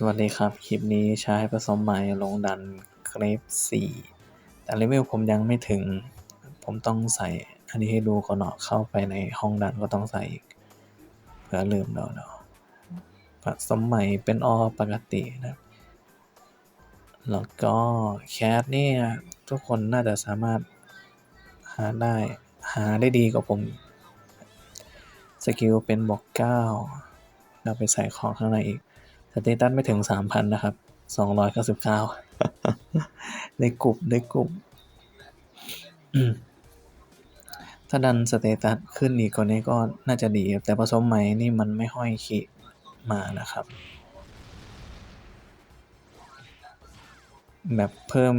สวัสดีครับ คลิปนี้ใช้ผสมใหม่ลงดันเกรฟ4แต่เลเวลผมยังไม่ถึง ผมต้องใส่อันนี้ให้ดูก่อนเนาะเข้าไปในห้องดันก็ต้องใส่อีกเผื่อลืมเนาเนาะผสมใหม่เป็นออปกตินะแล้วก็แคสเนี่ยทุกคนน่าจะสามารถหาได้หาได้ดีกว่าผมสกิลเป็นบอกเก้าเราไปใส่ของข้างในอีก สเตตัสไม่ถึงสามพันนะครับสองร้อยเก้าสิบเก้าในกลุ่มในกลุ่มถ้าดันสเตตัสขึ้นอีกกว่านี้ก็น่าจะดี แต่ผสมใหม่นี่มันไม่ห้อยขีมานะครับ แบบเพิ่ม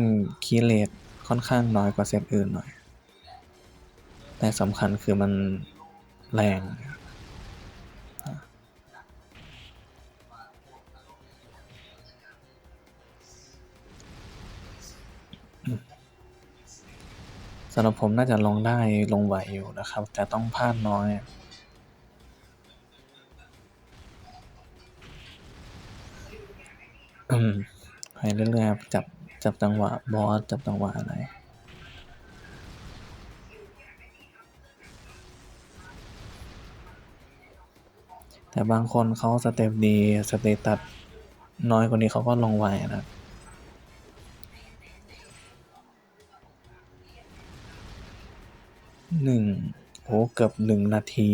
คีเรทค่อนข้างน้อยกว่าเซตอื่นหน่อย แต่สำคัญคือมันแรง สำหรับผมน่าจะลงได้ลงไหวอยู่นะครับ แต่ต้องพลาดน้อยอืมไปเรื่อยๆครับจับจับจังหวะบอสจับจังหวะอะไรแต่บางคนเขาสเต็ปดีสเตตัสน้อยกว่านี้เขาก็ลงไวนะ หนึ่งโอ้เกือบหนึ่งนาที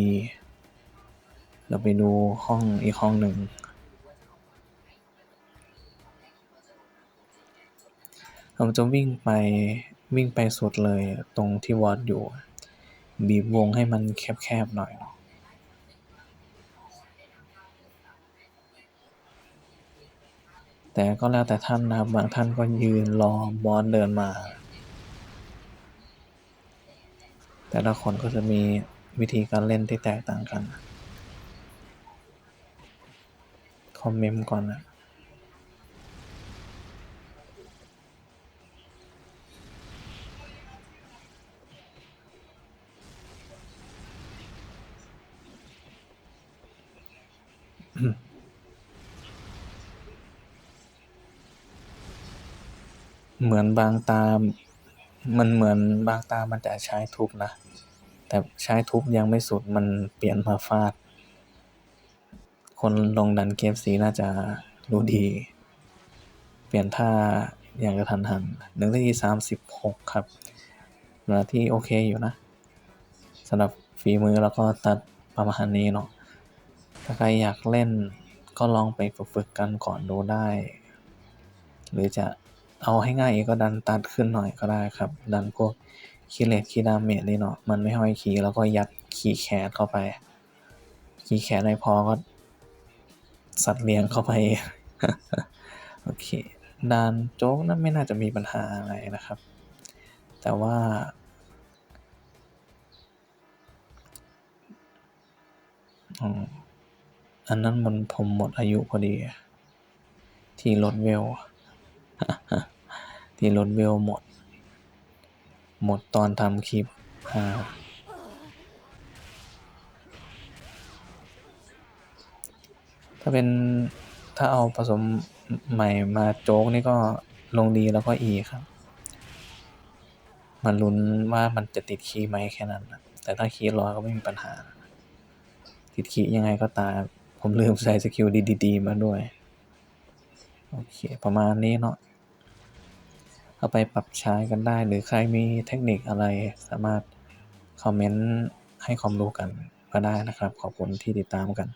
เราไปดูห้องอีกห้องหนึ่งผมจะวิ่งไปวิ่งไปสุดเลยตรงที่วอดอยู่ บีบวงให้มันแคบๆหน่อยเนาะแต่ก็แล้วแต่ท่านนะครับบางท่านก็ยืนรอบอสเดินมา แต่ละคนก็จะมีวิธีการเล่นที่แตกต่างกัน คอมเมนต์ก่อนนะเหมือนบางตาม มันเหมือนบางตามันจะใช้ทุบนะ แต่ใช้ทุบยังไม่สุดมันเปลี่ยนมาฟาด คนลงดันเกมสีน่าจะรู้ดี เปลี่ยนท่าอย่างกระทันหันหนึ่งนาทีสามสิบหกครับเวลาที่โอเคอยู่นะสำหรับฝีมือแล้วก็ตัดประมาณนี้เนาะถ้าใครอยากเล่นก็ลองไปฝึกๆกันก่อนดูได้ หรือจะ เอาให้ง่ายอีกก็ดันตัดขึ้นหน่อยก็ได้ครับ ดันพวกคีเลสคีดาเมจนี่เนาะมันไม่ห้อยคีแล้วก็ยัดคีแคสเข้าไป คีแคสไม่พอก็ สัตว์เลี้ยงเข้าไป โอเคด่านโจ๊กนั้นไม่น่าจะมีปัญหาอะไรนะครับ แต่ว่าอันนั้นมันผมหมดอายุพอดี ที่ลดเวล ที่ลดเวลหมด หมดตอนทำคลิปอ่าถ้าเป็นถ้าเอาผสมใหม่มาโจ๊กนี่ก็ลงดีแล้วก็อีครับ มันลุ้นว่ามันจะติดคีย์ไหมแค่นั้นนะแต่ถ้าคีย์ร้อยก็ไม่มีปัญหา ติดคีย์ยังไงก็ตาม ผมลืมใส่สกิลดีๆมาด้วย โอเค ประมาณนี้เนาะ เอาไปปรับใช้กันได้ หรือใครมีเทคนิคอะไรสามารถคอมเมนต์ให้ความรู้กันก็ได้นะครับ ขอบคุณที่ติดตามกัน